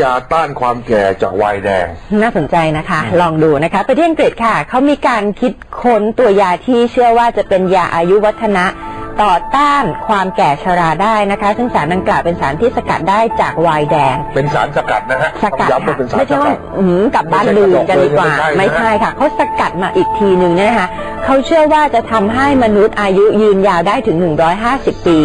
ยาต้านความแก่จากไวน์แดง น่าสนใจนะคะ ลองดูนะคะไปที่อังกฤษค่ะ เขามีการคิดค้นตัวยาที่เชื่อว่าจะเป็นยาอายุวัฒนะต่อต้านความแก่ชราได้นะคะ ซึ่งสารดังกล่าวเป็นสารที่สกัดได้จากไวน์แดง เป็นสารสกัดนะฮะสกัดต้องย้ำว่าค่ะเป็นสารไม่สใช่กัว่าดอืมกลับบ้านไม่ใช่ลืมกระดกกันดีกว่าเลยไม่ไม่ใช่ใช่นะค่ะเขาสกัดมาอีกทีหนึ่งเนี่ยนะคะเขาเชื่อว่าจะทำให้มนุษย์อายุยืนยาวได้ถึง 150 ปี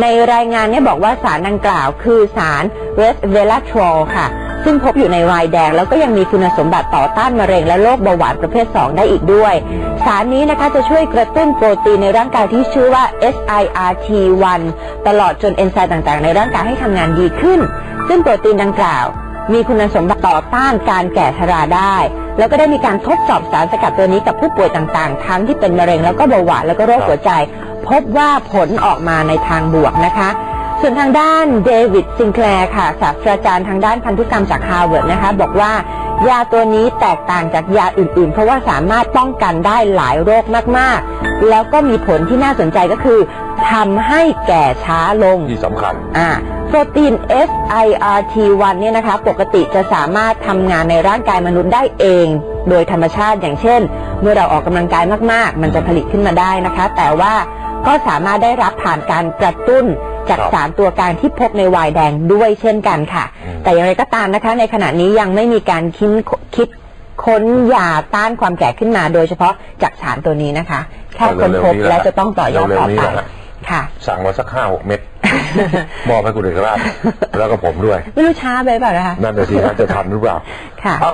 ในรายงานเนี่ยบอกว่าสารดังกล่าวคือสารเรสเวลาทรอลค่ะ ซึ่งพบอยู่ในไวน์แดง แล้วก็ยังมีคุณสมบัติต่อต้านมะเร็งและโรคเบาหวานประเภท 2 ได้อีกด้วย สารนี้นะคะจะช่วยกระตุ้นโปรตีนในร่างกายที่ชื่อว่า SIRT1 ตลอดจนเอนไซม์ต่างๆ ในร่างกายให้ทำงานดีขึ้น ซึ่งโปรตีนดังกล่าวมีคุณสมบัติต่อต้านการแก่ชราได้ แล้วก็ได้มีการทดสอบสารสกัดตัวนี้กับผู้ป่วยต่างๆ ทั้งที่เป็นมะเร็งแล้วก็เบาหวานแล้วก็โรคหัวใจ พบว่าผลออกมาในทางบวกนะคะ ส่วนทางด้านเดวิดซิงแคลร์ค่ะศาสตราจารย์ทางด้านพันธุกรรมจากฮาร์วาร์ดนะคะ บอกว่ายาตัวนี้แตกต่างจากยาอื่นๆ เพราะว่าสามารถป้องกันได้หลายโรคมากๆ แล้วก็มีผลที่น่าสนใจก็คือทำให้แก่ช้าลงที่สำคัญอ่าโปรตีน SIRT1 เนี่ยนะคะ ปกติจะสามารถทำงานในร่างกายมนุษย์ได้เอง โดยธรรมชาติอย่างเช่น เมื่อเราออกกำลังกายมากๆ มันจะผลิตขึ้นมาได้นะคะ แต่ว่า ก็สามารถได้รับผ่านการกระตุ้นจากครับสารตัวกลางที่พบในไวน์แดงด้วยเช่นกันค่ะอืมแต่อย่างไรก็ตามนะคะ ในขณะนี้ยังไม่มีการคิดคิดค้นยาต้านความแก่ขึ้นมาโดยเฉพาะจากสารตัวนี้นะคะ แค่ค้นพบแล้วจะต้องต่อยอดต่อเร็วๆนี้ไปแหละฮะค่ะ สั่งมาสักห้าหกเม็ดมอบให้คุณเอกราชแล้วก็ผมด้วย ไม่รู้ช้าไปเปล่านะคะนั่นน่ะสิฮะจะทันหรือเปล่าค่ะเอา